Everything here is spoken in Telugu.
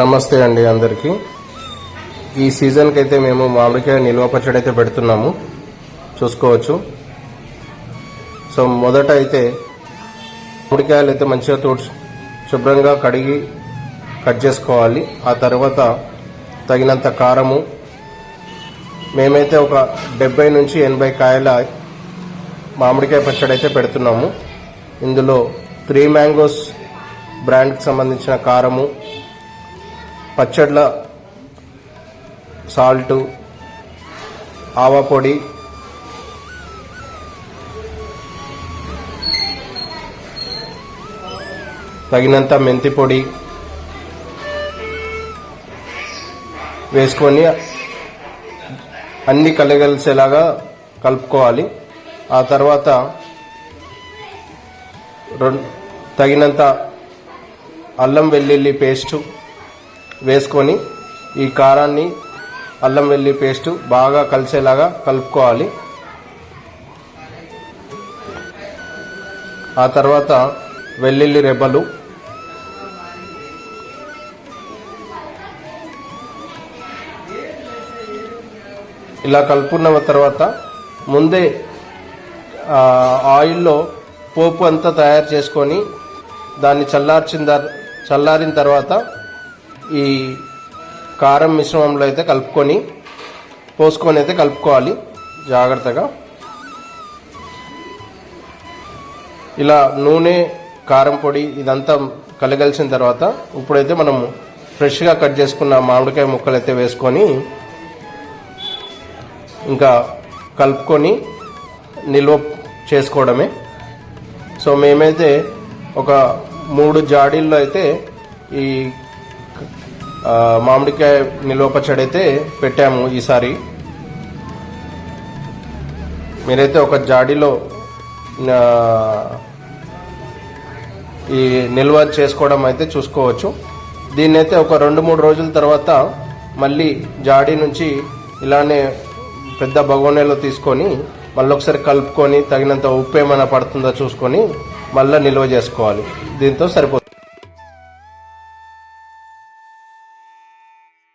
నమస్తే అండి అందరికీ. ఈ సీజన్కి అయితే మేము మామిడికాయ నిల్వ పచ్చడి అయితే పెడుతున్నాము. చూసుకోవచ్చు. సో మొదట అయితే మామిడికాయలు అయితే మంచిగా తోడ్చి శుభ్రంగా కడిగి కట్ చేసుకోవాలి. ఆ తర్వాత తగినంత కారము మేమైతే ఒక డెబ్బై నుంచి ఎనభై కాయల మామిడికాయ పచ్చడి అయితే పెడుతున్నాము. ఇందులో త్రీ మ్యాంగోస్ బ్రాండ్కి సంబంధించిన కారము పచ్చళ్ళ సాల్టు ఆవపొడి తగినంత మెంతి పొడి వేసుకొని అన్నీ కలగలిసేలాగా కలుపుకోవాలి. ఆ తర్వాత రెండు తగినంత అల్లం వెల్లుల్లి పేస్టు వేసుకొని ఈ కారాన్ని అల్లం వెల్లి పేస్టు బాగా కలిసేలాగా కలుపుకోవాలి. ఆ తర్వాత వెల్లుల్లి రెబ్బలు. ఇలా కలుపుకున్న తర్వాత ముందే ఆయిల్లో పోపు అంతా తయారు చేసుకొని దాన్ని చల్లార్చిన చల్లారిన తర్వాత ఈ కారం మిశ్రమంలో అయితే కలుపుకొని పోసుకొని అయితే కలుపుకోవాలి. జాగ్రత్తగా. ఇలా నూనె కారం పొడి ఇదంతా కలగలిసిన తర్వాత ఇప్పుడైతే మనము ఫ్రెష్గా కట్ చేసుకున్న మామిడికాయ ముక్కలు అయితే వేసుకొని ఇంకా కలుపుకొని నిల్వ చేసుకోవడమే. సో మేమైతే ఒక మూడు జాడీల్లో అయితే ఈ మామిడికాయ నిల్వ పచ్చడి అయితే పెట్టాము ఈసారి. మీరైతే ఒక జాడీలో ఈ నిల్వ చేసుకోవడం అయితే చూసుకోవచ్చు. దీన్ని అయితే ఒక రెండు మూడు రోజుల తర్వాత మళ్ళీ జాడీ నుంచి ఇలానే పెద్ద బగోనీలో తీసుకొని మళ్ళీ ఒకసారి కలుపుకొని తగినంత ఉప్పు ఏమైనా పడుతుందో చూసుకొని మళ్ళీ నిల్వ చేసుకోవాలి. దీంతో సరిపోతుంది